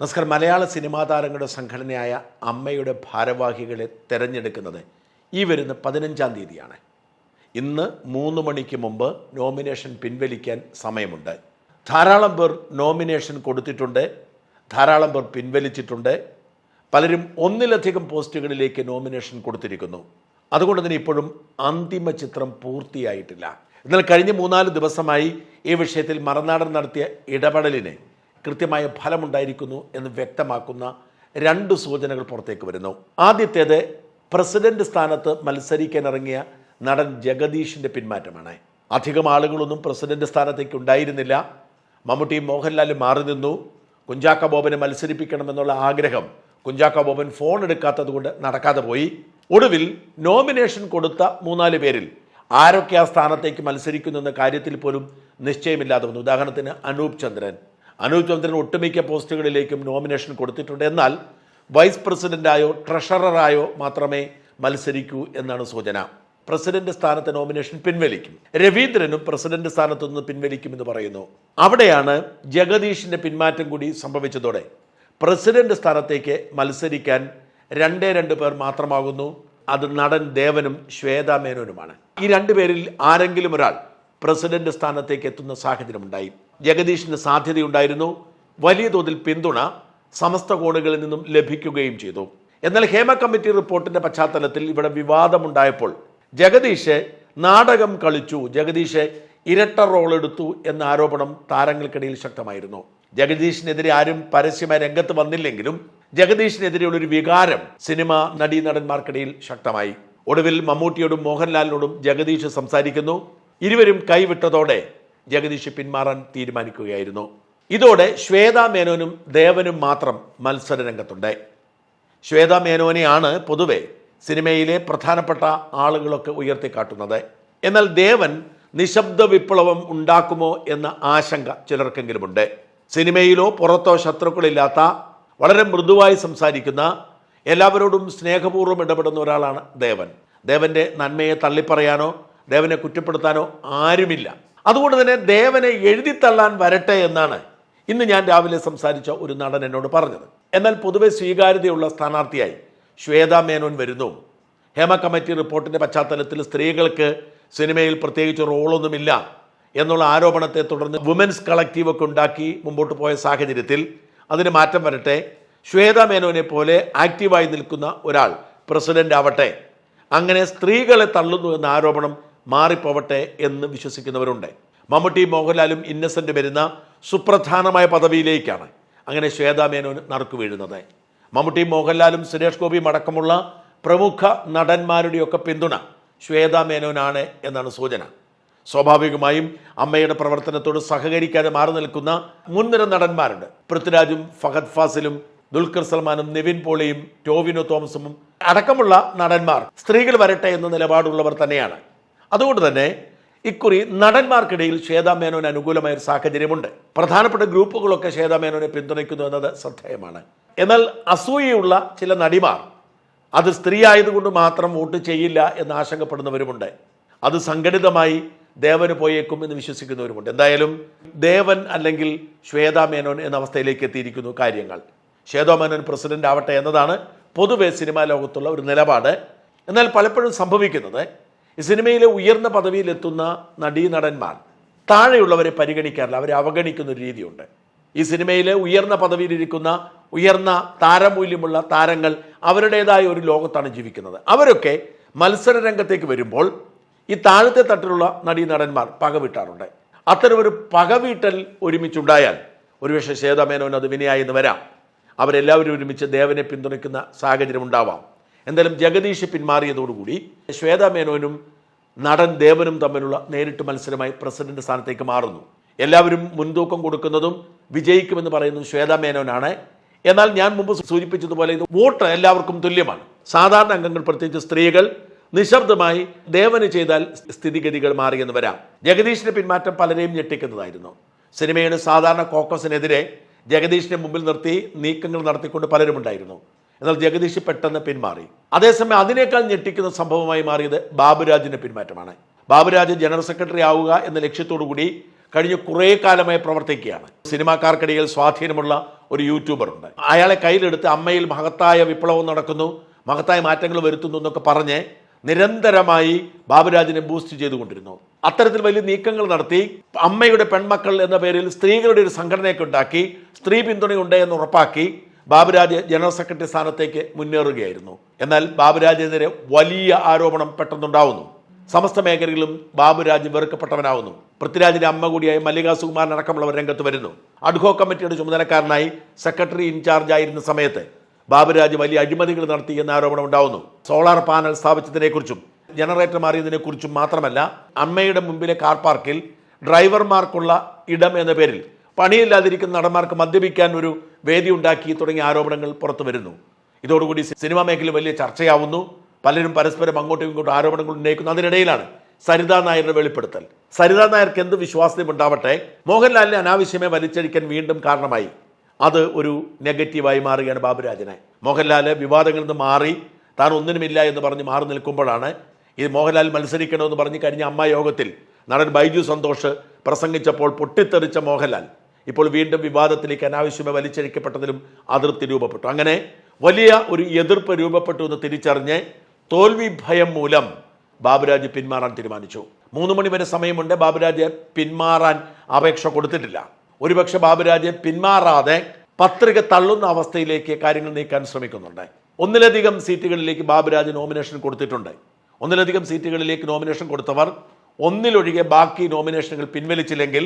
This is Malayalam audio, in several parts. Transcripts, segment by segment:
നമസ്കാരം. മലയാള സിനിമാ താരങ്ങളുടെ സംഘടനയായ അമ്മയുടെ ഭാരവാഹികളെ തിരഞ്ഞെടുക്കുന്നത് ഈ വരുന്ന പതിനഞ്ചാം തീയതിയാണ്. ഇന്ന് മൂന്ന് മണിക്ക് മുമ്പ് നോമിനേഷൻ പിൻവലിക്കാൻ സമയമുണ്ട്. ധാരാളം പേർ നോമിനേഷൻ കൊടുത്തിട്ടുണ്ട് ധാരാളം പേർ പിൻവലിച്ചിട്ടുണ്ട്. പലരും ഒന്നിലധികം പോസ്റ്റുകളിലേക്ക് നോമിനേഷൻ കൊടുത്തിരിക്കുന്നു. അതുകൊണ്ട് തന്നെ ഇപ്പോഴും അന്തിമ ചിത്രം പൂർത്തിയായിട്ടില്ല. എന്നാൽ കഴിഞ്ഞ മൂന്നാൽ ദിവസമായി ഈ വിഷയത്തിൽ മറനാടൻ നടത്തിയ ഇടപെടലിന് കൃത്യമായ ഫലമുണ്ടായിരിക്കുന്നു എന്ന് വ്യക്തമാക്കുന്ന രണ്ട് സൂചനകൾ പുറത്തേക്ക് വരുന്നു. ആദ്യത്തേത് പ്രസിഡന്റ് സ്ഥാനത്ത് മത്സരിക്കാനിറങ്ങിയ നടൻ ജഗദീഷിന്റെ പിന്മാറ്റമാണ്. അധികം ആളുകളൊന്നും പ്രസിഡന്റ് സ്ഥാനത്തേക്ക് ഉണ്ടായിരുന്നില്ല. മമ്മൂട്ടി മോഹൻലാൽ മാറി നിന്നു. കുഞ്ചാക്ക ബോബനെ മത്സരിപ്പിക്കണമെന്നുള്ള ആഗ്രഹം കുഞ്ചാക്ക ബോബൻ ഫോൺ എടുക്കാത്തത് കൊണ്ട് നടക്കാതെ പോയി. ഒടുവിൽ നോമിനേഷൻ കൊടുത്ത മൂന്നാൽ പേരിൽ ആരൊക്കെ ആ സ്ഥാനത്തേക്ക് മത്സരിക്കുന്നു എന്ന കാര്യത്തിൽ പോലും നിശ്ചയമില്ലാതെ വന്നു. ഉദാഹരണത്തിന് അനൂപ് ചന്ദ്രൻ അനൂപ് ചന്ദ്രൻ ഒട്ടുമിക്ക പോസ്റ്റുകളിലേക്കും നോമിനേഷൻ കൊടുത്തിട്ടുണ്ട്. എന്നാൽ വൈസ് പ്രസിഡന്റായോ ട്രഷററായോ മാത്രമേ മത്സരിക്കൂ എന്നാണ് സൂചന. പ്രസിഡന്റ് സ്ഥാനത്ത് നോമിനേഷൻ പിൻവലിക്കും. രവീന്ദ്രനും പ്രസിഡന്റ് സ്ഥാനത്തുനിന്ന് പിൻവലിക്കുമെന്ന് പറയുന്നു. അവിടെയാണ് ജഗദീഷിന്റെ പിന്മാറ്റം കൂടി സംഭവിച്ചതോടെ പ്രസിഡന്റ് സ്ഥാനത്തേക്ക് മത്സരിക്കാൻ രണ്ടേ രണ്ട് പേർ മാത്രമാകുന്നു. അത് നടൻ ദേവനും ശ്വേത മേനോനുമാണ്. ഈ രണ്ടുപേരിൽ ആരെങ്കിലും ഒരാൾ പ്രസിഡന്റ് സ്ഥാനത്തേക്ക് എത്തുന്ന സാഹചര്യമുണ്ടായി. ജഗദീഷിന് സാധ്യതയുണ്ടായിരുന്നു. വലിയ തോതിൽ പിന്തുണ സമസ്ത കോണുകളിൽ നിന്നും ലഭിക്കുകയും ചെയ്തു. എന്നാൽ ഹേമ കമ്മിറ്റി റിപ്പോർട്ടിന്റെ പശ്ചാത്തലത്തിൽ ഇവിടെ വിവാദമുണ്ടായപ്പോൾ ജഗദീഷ് നാടകം കളിച്ചു. ജഗദീഷ് ഇരട്ട റോൾ എടുത്തു എന്ന ആരോപണം താരങ്ങൾക്കിടയിൽ ശക്തമായിരുന്നു. ജഗദീഷിനെതിരെ ആരും പരസ്യമായി രംഗത്ത് വന്നില്ലെങ്കിലും ജഗദീഷിനെതിരെയുള്ള ഒരു വികാരം സിനിമ നടീ നടന്മാർക്കിടയിൽ ശക്തമായി. ഒടുവിൽ മമ്മൂട്ടിയോടും മോഹൻലാലിനോടും ജഗദീഷ് സംസാരിക്കുന്നു. ഇരുവരും കൈവിട്ടതോടെ ജഗദീഷ് പിന്മാറാൻ തീരുമാനിക്കുകയായിരുന്നു. ഇതോടെ ശ്വേത മേനോനും ദേവനും മാത്രം മത്സര രംഗത്തുണ്ട്. ശ്വേത മേനോനെയാണ് പൊതുവെ സിനിമയിലെ പ്രധാനപ്പെട്ട ആളുകളൊക്കെ ഉയർത്തിക്കാട്ടുന്നത്. എന്നാൽ ദേവൻ നിശബ്ദ വിപ്ലവം ഉണ്ടാക്കുമോ എന്ന ആശങ്ക ചിലർക്കെങ്കിലുമുണ്ട്. സിനിമയിലോ പുറത്തോ ശത്രുക്കളില്ലാത്ത വളരെ മൃദുവായി സംസാരിക്കുന്ന എല്ലാവരോടും സ്നേഹപൂർവം ഇടപെടുന്ന ഒരാളാണ് ദേവൻ. ദേവന്റെ നന്മയെ തള്ളിപ്പറയാനോ ദേവനെ കുറ്റപ്പെടുത്താനോ ആരുമില്ല. അതുകൊണ്ട് തന്നെ ദേവനെ എഴുതിത്തള്ളാൻ വരട്ടെ എന്നാണ് ഇന്ന് ഞാൻ രാവിലെ സംസാരിച്ച ഒരു നടൻ എന്നോട് പറഞ്ഞത്. എന്നാൽ പൊതുവെ സ്വീകാര്യതയുള്ള സ്ഥാനാർത്ഥിയായി ശ്വേത മേനോൻ വരുന്നു. ഹേമ കമ്മിറ്റി റിപ്പോർട്ടിന്റെ പശ്ചാത്തലത്തിൽ സ്ത്രീകൾക്ക് സിനിമയിൽ പ്രത്യേകിച്ച് റോളൊന്നുമില്ല എന്നുള്ള ആരോപണത്തെ തുടർന്ന് വുമൻസ് കളക്റ്റീവ് ഒക്കെ ഉണ്ടാക്കി മുമ്പോട്ട് പോയ സാഹചര്യത്തിൽ അതിന് മാറ്റം വരട്ടെ. ശ്വേത മേനോനെ പോലെ ആക്റ്റീവായി നിൽക്കുന്ന ഒരാൾ പ്രസിഡന്റ് ആവട്ടെ. അങ്ങനെ സ്ത്രീകളെ തള്ളുന്നു എന്ന ആരോപണം മാറിപ്പോവട്ടെ എന്ന് വിശ്വസിക്കുന്നവരുണ്ട്. മമ്മൂട്ടി മോഹൻലാലും ഇന്നസെന്റ് വരുന്ന സുപ്രധാനമായ പദവിയിലേക്കാണ് അങ്ങനെ ശ്വേതാമേനോൻ നറുക്കു വീഴുന്നത്. മമ്മൂട്ടിയും മോഹൻലാലും സുരേഷ് ഗോപിയും അടക്കമുള്ള പ്രമുഖ നടന്മാരുടെയൊക്കെ പിന്തുണ ശ്വേതാമേനോനാണ് എന്നാണ് സൂചന. സ്വാഭാവികമായും അമ്മയുടെ പ്രവർത്തനത്തോട് സഹകരിക്കാതെ മാറി നിൽക്കുന്ന മുൻനിര നടന്മാരുണ്ട്. പൃഥ്വിരാജും ഫഹദ് ഫാസിലും ദുൽഖർ സൽമാനും നിവിൻ പോളിയും ടോവിനോ തോമസും അടക്കമുള്ള നടന്മാർ സ്ത്രീകൾ വരട്ടെ എന്ന നിലപാടുള്ളവർ തന്നെയാണ്. അതുകൊണ്ട് തന്നെ ഇക്കുറി നടന്മാർക്കിടയിൽ ശ്വേതാ മേനോന് അനുകൂലമായ ഒരു സാഹചര്യമുണ്ട്. പ്രധാനപ്പെട്ട ഗ്രൂപ്പുകളൊക്കെ ശ്വേതാ മേനോനെ പിന്തുണയ്ക്കുന്നു എന്നത് ശ്രദ്ധേയമാണ്. എന്നാൽ അസൂയയുള്ള ചില നടിമാർ അത് സ്ത്രീ ആയതുകൊണ്ട് മാത്രം വോട്ട് ചെയ്യില്ല എന്ന് ആശങ്കപ്പെടുന്നവരുമുണ്ട്. അത് സംഘടിതമായി ദേവന് പോയേക്കും എന്ന് വിശ്വസിക്കുന്നവരുമുണ്ട്. എന്തായാലും ദേവൻ അല്ലെങ്കിൽ ശ്വേതാ മേനോൻ എന്ന അവസ്ഥയിലേക്ക് എത്തിയിരിക്കുന്നു കാര്യങ്ങൾ. ശ്വേതാ മേനോൻ പ്രസിഡന്റ് ആവട്ടെ എന്നതാണ് പൊതുവെ സിനിമാ ലോകത്തുള്ള ഒരു നിലപാട്. എന്നാൽ പലപ്പോഴും സംഭവിക്കുന്നത് സിനിമയിലെ ഉയർന്ന പദവിയിലെത്തുന്ന നടീനടന്മാർ താഴെയുള്ളവരെ പരിഗണിക്കാറില്ല. അവരെ അവഗണിക്കുന്ന ഒരു രീതിയുണ്ട്. ഈ സിനിമയിലെ ഉയർന്ന പദവിയിലിരിക്കുന്ന ഉയർന്ന താരമൂല്യമുള്ള താരങ്ങൾ അവരുടേതായ ഒരു ലോകത്താണ് ജീവിക്കുന്നത്. അവരൊക്കെ മത്സര രംഗത്തേക്ക് വരുമ്പോൾ ഈ താഴത്തെ തട്ടിലുള്ള നടീനടന്മാർ പകവിട്ടാറുണ്ട്. അത്തരമൊരു പകവീട്ടൽ ഒരുമിച്ചുണ്ടായാൽ ഒരുപക്ഷെ ശ്വേതമേനോൻ അത് വിനയായി എന്ന് വരാം. അവരെല്ലാവരും ഒരുമിച്ച് ദേവനെ പിന്തുണയ്ക്കുന്ന സാഹചര്യം ഉണ്ടാവാം. എന്തായാലും ജഗദീഷ് പിന്മാറിയതോടുകൂടി ശ്വേത മേനോനും നടൻ ദേവനും തമ്മിലുള്ള നേരിട്ട് മത്സരമായി പ്രസിഡന്റ് സ്ഥാനത്തേക്ക് മാറുന്നു. എല്ലാവരും മുൻതൂക്കം കൊടുക്കുന്നതും വിജയിക്കുമെന്ന് പറയുന്നത് ശ്വേത മേനോനാണ്. എന്നാൽ ഞാൻ മുമ്പ് സൂചിപ്പിച്ചതുപോലെ ഇത് വോട്ട് എല്ലാവർക്കും തുല്യമാണ്. സാധാരണ അംഗങ്ങൾ പ്രത്യേകിച്ച് സ്ത്രീകൾ നിശബ്ദമായി ദേവന് ചെയ്താൽ സ്ഥിതിഗതികൾ മാറിയെന്ന് വരാം. ജഗദീഷിന്റെ പിന്മാറ്റം പലരെയും ഞെട്ടിക്കുന്നതായിരുന്നു. സിനിമയുടെ സാധാരണ കോക്കസിനെതിരെ ജഗദീഷിനെ മുമ്പിൽ നിർത്തി നീക്കങ്ങൾ നടത്തിക്കൊണ്ട് പലരുമുണ്ടായിരുന്നു. എന്നാൽ ജഗദീഷ് പെട്ടെന്ന് പിന്മാറി. അതേസമയം അതിനേക്കാൾ ഞെട്ടിക്കുന്ന സംഭവമായി മാറിയത് ബാബുരാജിന്റെ പിന്മാറ്റമാണ്. ബാബുരാജ് ജനറൽ സെക്രട്ടറി ആവുക എന്ന ലക്ഷ്യത്തോടു കൂടി കഴിഞ്ഞ കുറേ കാലമായി പ്രവർത്തിക്കുകയാണ്. സിനിമാക്കാർക്കിടയിൽ സ്വാധീനമുള്ള ഒരു യൂട്യൂബർ ഉണ്ട്. അയാളെ കയ്യിലെടുത്ത് അമ്മയിൽ മഹത്തായ വിപ്ലവം നടക്കുന്നു മഹത്തായ മാറ്റങ്ങൾ വരുത്തുന്നു എന്നൊക്കെ പറഞ്ഞ് നിരന്തരമായി ബാബുരാജിനെ ബൂസ്റ്റ് ചെയ്തുകൊണ്ടിരുന്നു. അത്തരത്തിൽ വലിയ നീക്കങ്ങൾ നടത്തി അമ്മയുടെ പെൺമക്കൾ എന്ന പേരിൽ സ്ത്രീകളുടെ ഒരു സംഘടനയൊക്കെ ഉണ്ടാക്കി സ്ത്രീ പിന്തുണയുണ്ട് എന്ന് ഉറപ്പാക്കി ബാബുരാജ് ജനറൽ സെക്രട്ടറി സ്ഥാനത്തേക്ക് മുന്നേറുകയായിരുന്നു. എന്നാൽ ബാബുരാജിനെതിരെ വലിയ ആരോപണം പെട്ടെന്നുണ്ടാവുന്നു. സമസ്ത മേഖലകളിലും ബാബുരാജ് വെറുക്കപ്പെട്ടവനാവുന്നു. പൃഥ്വിരാജിന്റെ അമ്മ കൂടിയായ മല്ലികാ സുകുമാരൻ അടക്കമുള്ളവർ രംഗത്ത് വരുന്നു. അഡ്ഹോ കമ്മിറ്റിയുടെ ചുമതലക്കാരനായി സെക്രട്ടറി ഇൻചാർജ് ആയിരുന്ന സമയത്ത് ബാബുരാജ് വലിയ അഴിമതികൾ നടത്തി എന്ന ആരോപണം ഉണ്ടാവുന്നു. സോളാർ പാനൽ സ്ഥാപിച്ചതിനെക്കുറിച്ചും ജനറേറ്റർ മാറിയതിനെക്കുറിച്ചും മാത്രമല്ല അമ്മയുടെ മുമ്പിലെ കാർ പാർക്കിൽ ഡ്രൈവർമാർക്കുള്ള ഇടം എന്ന പേരിൽ പണിയില്ലാതിരിക്കുന്ന നടന്മാർക്ക് മദ്യപിക്കാൻ ഒരു വേദി ഉണ്ടാക്കി തുടങ്ങിയ ആരോപണങ്ങൾ പുറത്തു വരുന്നു. ഇതോടുകൂടി സിനിമാ മേഖല വലിയ ചർച്ചയാവുന്നു. പലരും പരസ്പരം അങ്ങോട്ടും ഇങ്ങോട്ടും ആരോപണങ്ങൾ ഉന്നയിക്കുന്നു. അതിനിടയിലാണ് സരിതാ നായരുടെ വെളിപ്പെടുത്തൽ. സരിതാ നായർക്ക് എന്ത് വിശ്വാസ്യം ഉണ്ടാവട്ടെ? മോഹൻലാലിനെ അനാവശ്യമേ വലിച്ചഴിക്കാൻ വീണ്ടും കാരണമായി. അത് ഒരു നെഗറ്റീവായി മാറുകയാണ് ബാബുരാജനെ. മോഹൻലാൽ വിവാദങ്ങളിൽ നിന്ന് മാറി താൻ ഒന്നിനുമില്ല എന്ന് പറഞ്ഞ് മാറി നിൽക്കുമ്പോഴാണ് ഇത് മോഹൻലാൽ മത്സരിക്കണമെന്ന് പറഞ്ഞ് കഴിഞ്ഞ അമ്മ യോഗത്തിൽ നടൻ ബൈജു സന്തോഷ് പ്രസംഗിച്ചപ്പോൾ പൊട്ടിത്തെറിച്ച മോഹൻലാൽ. ഇപ്പോൾ വീണ്ടും വിവാദത്തിലേക്ക് അനാവശ്യമേ വലിച്ചഴിക്കപ്പെട്ടതിലും അതിർത്തി രൂപപ്പെട്ടു. അങ്ങനെ വലിയ ഒരു എതിർപ്പ് രൂപപ്പെട്ടു എന്ന് തിരിച്ചറിഞ്ഞ് തോൽവി ഭയം മൂലം ബാബുരാജ് പിന്മാറാൻ തീരുമാനിച്ചു. മൂന്ന് മണി വരെ സമയമുണ്ട് ബാബുരാജ് പിന്മാറാൻ അപേക്ഷ കൊടുത്തിട്ടില്ല. ഒരുപക്ഷെ ബാബുരാജ് പിന്മാറാതെ പത്രിക തള്ളുന്ന അവസ്ഥയിലേക്ക് കാര്യങ്ങൾ നീക്കാൻ ശ്രമിക്കുന്നുണ്ട്. ഒന്നിലധികം സീറ്റുകളിലേക്ക് ബാബുരാജ് നോമിനേഷൻ കൊടുത്തിട്ടുണ്ട്. ഒന്നിലധികം സീറ്റുകളിലേക്ക് നോമിനേഷൻ കൊടുത്തവർ ഒന്നിലൊഴികെ ബാക്കി നോമിനേഷനുകൾ പിൻവലിച്ചില്ലെങ്കിൽ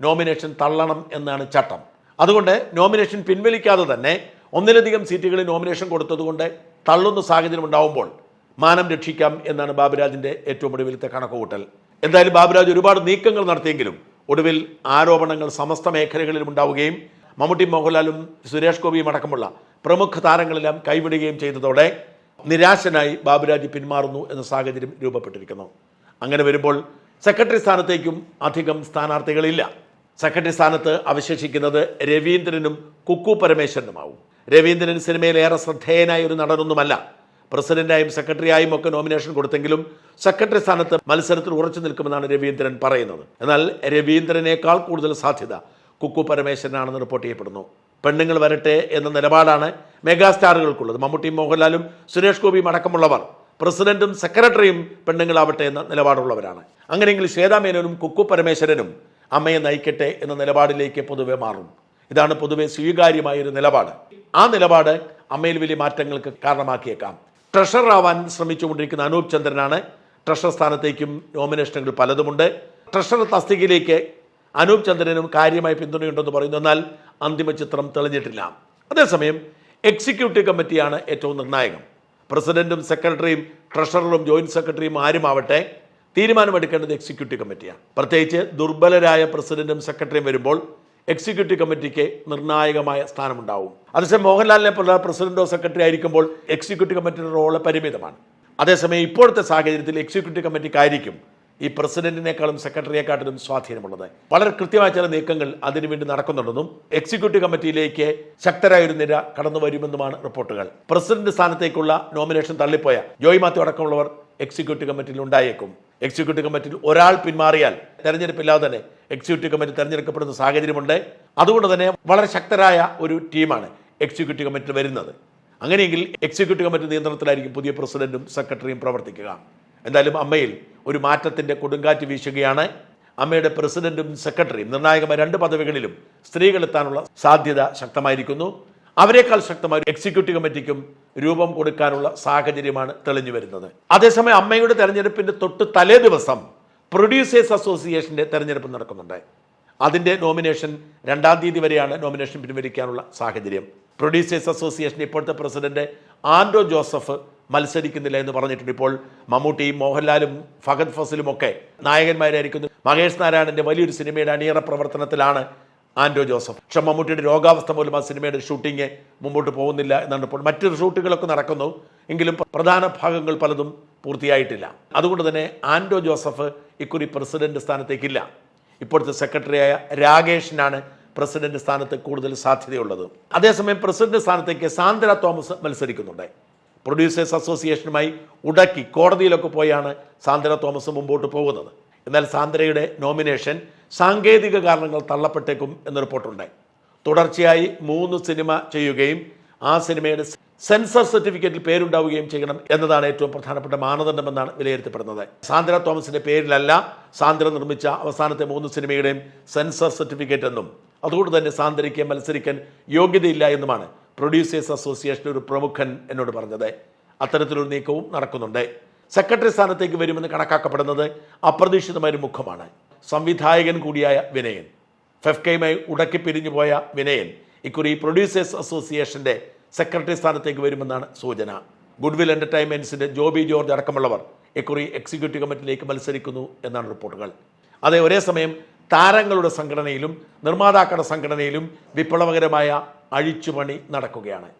നോമിനേഷൻ തള്ളണം എന്നാണ് ചട്ടം. അതുകൊണ്ട് നോമിനേഷൻ പിൻവലിക്കാതെ തന്നെ ഒന്നിലധികം സീറ്റുകളിൽ നോമിനേഷൻ കൊടുത്തതുകൊണ്ട് തള്ളുന്ന സാഹചര്യം ഉണ്ടാവുമ്പോൾ മാനം രക്ഷിക്കാം എന്നാണ് ബാബുരാജിന്റെ ഏറ്റവും ഒടുവിലത്തെ കണക്കുകൂട്ടൽ. എന്തായാലും ബാബുരാജ് ഒരുപാട് നീക്കങ്ങൾ നടത്തിയെങ്കിലും ഒടുവിൽ ആരോപണങ്ങൾ സമസ്ത മേഖലകളിലും ഉണ്ടാവുകയും മമ്മൂട്ടി മോഹൻലാലും സുരേഷ് ഗോപിയും അടക്കമുള്ള പ്രമുഖ താരങ്ങളെല്ലാം കൈവിടുകയും ചെയ്തതോടെ നിരാശനായി ബാബുരാജ് പിന്മാറുന്നു എന്ന സാഹചര്യം രൂപപ്പെട്ടിരിക്കുന്നു. അങ്ങനെ വരുമ്പോൾ സെക്രട്ടറി സ്ഥാനത്തേക്കും അധികം സ്ഥാനാർത്ഥികളില്ല. സെക്രട്ടറി സ്ഥാനത്ത് അവശേഷിക്കുന്നത് രവീന്ദ്രനും കുക്കു പരമേശ്വരനുമാവും. രവീന്ദ്രൻ സിനിമയിൽ ഏറെ ശ്രദ്ധേയനായ ഒരു നടനൊന്നുമല്ല. പ്രസിഡന്റായും സെക്രട്ടറിയായും ഒക്കെ നോമിനേഷൻ കൊടുത്തെങ്കിലും സെക്രട്ടറി സ്ഥാനത്ത് മത്സരത്തിൽ ഉറച്ചു നിൽക്കുമെന്നാണ് രവീന്ദ്രൻ പറയുന്നത്. എന്നാൽ രവീന്ദ്രനേക്കാൾ കൂടുതൽ സാധ്യത കുക്കു പരമേശ്വരനാണെന്ന് റിപ്പോർട്ട് ചെയ്യപ്പെടുന്നു. പെണ്ണുങ്ങൾ വരട്ടെ എന്ന നിലപാടാണ് മെഗാസ്റ്റാറുകൾക്കുള്ളത്. മമ്മൂട്ടിയും മോഹൻലാലും സുരേഷ് ഗോപിയും അടക്കമുള്ളവർ പ്രസിഡന്റും സെക്രട്ടറിയും പെണ്ണുങ്ങളാവട്ടെ എന്ന നിലപാടുള്ളവരാണ്. അങ്ങനെയെങ്കിൽ ശ്വേതാമേനോനും കുക്കു പരമേശ്വരനും അമ്മയെ നയിക്കട്ടെ എന്ന നിലപാടിലേക്ക് പൊതുവെ മാറും. ഇതാണ് പൊതുവെ സ്വീകാര്യമായ ഒരു നിലപാട്. ആ നിലപാട് അമ്മയിൽ വലിയ മാറ്റങ്ങൾക്ക് കാരണമാക്കിയേക്കാം. ട്രഷറർ ആവാൻ ശ്രമിച്ചുകൊണ്ടിരിക്കുന്ന അനൂപ് ചന്ദ്രനാണ് ട്രഷർ സ്ഥാനത്തേക്കും നോമിനേഷനുകൾ പലതുമുണ്ട്. ട്രഷർ തസ്തികയിലേക്ക് അനൂപ് ചന്ദ്രനും കാര്യമായി പിന്തുണയുണ്ടെന്ന് പറയുന്നു. എന്നാൽ അന്തിമ ചിത്രം തെളിഞ്ഞിട്ടില്ല. അതേസമയം എക്സിക്യൂട്ടീവ് കമ്മിറ്റിയാണ് ഏറ്റവും നിർണായകം. പ്രസിഡന്റും സെക്രട്ടറിയും ട്രഷററും ജോയിന്റ് സെക്രട്ടറിയും ആരുമാവട്ടെ തീരുമാനമെടുക്കേണ്ടത് എക്സിക്യൂട്ടീവ് കമ്മിറ്റിയാണ് പ്രത്യേകിച്ച് ദുർബലരായ പ്രസിഡന്റും സെക്രട്ടറിയും വരുമ്പോൾ എക്സിക്യൂട്ടീവ് കമ്മിറ്റിക്ക് നിർണായകമായ സ്ഥാനമുണ്ടാവും. അതേസമയം മോഹൻലാലിനെ പോലുള്ള പ്രസിഡന്റോ സെക്രട്ടറി ആയിരിക്കുമ്പോൾ എക്സിക്യൂട്ടീവ് കമ്മിറ്റിയുടെ റോൾ പരിമിതമാണ്. അതേസമയം ഇപ്പോഴത്തെ സാഹചര്യത്തിൽ എക്സിക്യൂട്ടീവ് കമ്മിറ്റിക്കായിരിക്കും ഈ പ്രസിഡന്റിനേക്കാളും സെക്രട്ടറിയെക്കാട്ടിലും സ്വാധീനമുള്ളത്. വളരെ കൃത്യമായ ചില നീക്കങ്ങൾ അതിനുവേണ്ടി നടക്കുന്നുണ്ടെന്നും എക്സിക്യൂട്ടീവ് കമ്മിറ്റിയിലേക്ക് ശക്തരായ ഒരു നിര കടന്നു വരുമെന്നുമാണ് റിപ്പോർട്ടുകൾ. പ്രസിഡന്റ് സ്ഥാനത്തേക്കുള്ള നോമിനേഷൻ തള്ളിപ്പോയ ജോയ് മാത്യു അടക്കമുള്ളവർ എക്സിക്യൂട്ടീവ് കമ്മിറ്റിയിൽ ഉണ്ടായേക്കും. എക്സിക്യൂട്ടീവ് കമ്മിറ്റിയിൽ ഒരാൾ പിന്മാറിയാൽ തെരഞ്ഞെടുപ്പില്ലാതെ തന്നെ എക്സിക്യൂട്ടീവ് കമ്മിറ്റി തെരഞ്ഞെടുക്കപ്പെടുന്ന സാഹചര്യമുണ്ട്. അതുകൊണ്ട് തന്നെ വളരെ ശക്തരായ ഒരു ടീമാണ് എക്സിക്യൂട്ടീവ് കമ്മിറ്റിയിൽ വരുന്നത്. അങ്ങനെയെങ്കിൽ എക്സിക്യൂട്ടീവ് കമ്മിറ്റി നിയന്ത്രണത്തിലായിരിക്കും പുതിയ പ്രസിഡന്റും സെക്രട്ടറിയും പ്രവർത്തിക്കുക. എന്തായാലും അമ്മയിൽ ഒരു മാറ്റത്തിന്റെ കൊടുങ്കാറ്റ് വീശുകയാണ്. അമ്മയുടെ പ്രസിഡന്റും സെക്രട്ടറിയും നിർണായകമായ രണ്ട് പദവികളിലും സ്ത്രീകളെത്താനുള്ള സാധ്യത ശക്തമായിരിക്കുന്നു. അവരെക്കാൾ ശക്തമായ എക്സിക്യൂട്ടീവ് കമ്മിറ്റിക്കും രൂപം കൊടുക്കാനുള്ള സാഹചര്യമാണ് തെളിഞ്ഞു വരുന്നത്. അതേസമയം അമ്മയുടെ തെരഞ്ഞെടുപ്പിന്റെ തൊട്ട് തലേ ദിവസം പ്രൊഡ്യൂസേഴ്സ് അസോസിയേഷന്റെ തെരഞ്ഞെടുപ്പ് നടക്കുന്നുണ്ട്. അതിന്റെ നോമിനേഷൻ രണ്ടാം തീയതി വരെയാണ് നോമിനേഷൻ പിൻവലിക്കാനുള്ള സാഹചര്യം. പ്രൊഡ്യൂസേഴ്സ് അസോസിയേഷൻ ഇപ്പോഴത്തെ പ്രസിഡന്റ് ആൻഡ്രോ ജോസഫ് മത്സരിക്കുന്നില്ല എന്ന് പറഞ്ഞിട്ടുണ്ട് ഇപ്പോൾ. മമ്മൂട്ടിയും മോഹൻലാലും ഫഹദ് ഫസലും ഒക്കെ നായകന്മാരായിരിക്കുന്നു. മഹേഷ് നാരായണന്റെ വലിയൊരു സിനിമയുടെ അണിയറ പ്രവർത്തനത്തിലാണ് ആൻഡ്രോ ജോസഫ്. പക്ഷെ മമ്മൂട്ടിയുടെ രോഗാവസ്ഥ മൂലം ആ സിനിമയുടെ ഷൂട്ടിംഗ് മുമ്പോട്ട് പോകുന്നില്ല എന്നാണ് ഇപ്പോൾ മറ്റൊരു ഷൂട്ടുകളൊക്കെ നടക്കുന്നു. എങ്കിലും പ്രധാന ഭാഗങ്ങൾ പലതും പൂർത്തിയായിട്ടില്ല. അതുകൊണ്ട് തന്നെ ആൻഡ്രോ ജോസഫ് ഇക്കുറി പ്രസിഡന്റ് സ്ഥാനത്തേക്കില്ല. ഇപ്പോഴത്തെ സെക്രട്ടറിയായ രാകേഷിനാണ് പ്രസിഡന്റ് സ്ഥാനത്ത് കൂടുതൽ സാധ്യതയുള്ളത്. അതേസമയം പ്രസിഡന്റ് സ്ഥാനത്തേക്ക് സാന്ദ്ര തോമസ് മത്സരിക്കുന്നുണ്ട്. പ്രൊഡ്യൂസേഴ്സ് അസോസിയേഷനുമായി ഉടക്കി കോടതിയിലൊക്കെ പോയാണ് സാന്ദ്ര തോമസ് മുമ്പോട്ട് പോകുന്നത്. എന്നാൽ സാന്ദ്രയുടെ നോമിനേഷൻ സാങ്കേതിക കാരണങ്ങൾ തള്ളപ്പെട്ടേക്കും എന്ന റിപ്പോർട്ടുണ്ട്. തുടർച്ചയായി മൂന്ന് സിനിമ ചെയ്യുകയും ആ സിനിമയുടെ സെൻസർ സർട്ടിഫിക്കറ്റിൽ പേരുണ്ടാവുകയും ചെയ്യണം എന്നതാണ് ഏറ്റവും പ്രധാനപ്പെട്ട മാനദണ്ഡമെന്നാണ് വിലയിരുത്തപ്പെടുന്നത്. സാന്ദ്ര തോമസിന്റെ പേരിലല്ല സാന്ദ്ര നിർമ്മിച്ച അവസാനത്തെ മൂന്ന് സിനിമയുടെയും സെൻസർ സർട്ടിഫിക്കറ്റ് എന്നും അതുകൊണ്ട് തന്നെ സാന്ദ്രയ്ക്ക് മത്സരിക്കാൻ യോഗ്യതയില്ല എന്നുമാണ് പ്രൊഡ്യൂസേഴ്സ് അസോസിയേഷൻ ഒരു പ്രമുഖൻ എന്നോട് പറഞ്ഞത്. അത്തരത്തിലൊരു നീക്കവും നടക്കുന്നുണ്ട്. സെക്രട്ടറി സ്ഥാനത്തേക്ക് വരുമെന്ന് കണക്കാക്കപ്പെടുന്നത് അപ്രതീക്ഷിതമായൊരു മുഖമാണ്. സംവിധായകൻ കൂടിയായ വിനയൻ. ഫെഫ്കയുമായി ഉടക്കി പിരിഞ്ഞു പോയ വിനയൻ ഇക്കുറി പ്രൊഡ്യൂസേഴ്സ് അസോസിയേഷന്റെ സെക്രട്ടറി സ്ഥാനത്തേക്ക് വരുമെന്നാണ് സൂചന. ഗുഡ്വിൽ എന്റർടൈൻമെന്റ്സിന്റെ ജോബി ജോർജ് അടക്കമുള്ളവർ ഇക്കുറി എക്സിക്യൂട്ടീവ് കമ്മിറ്റിയിലേക്ക് മത്സരിക്കുന്നു എന്നാണ് റിപ്പോർട്ടുകൾ. അതേ ഒരേ സമയം താരങ്ങളുടെ സംഘടനയിലും നിർമ്മാതാക്കളുടെ സംഘടനയിലും വിപ്ലവകരമായ അഴിച്ചുപണി നടക്കുകയാണ്.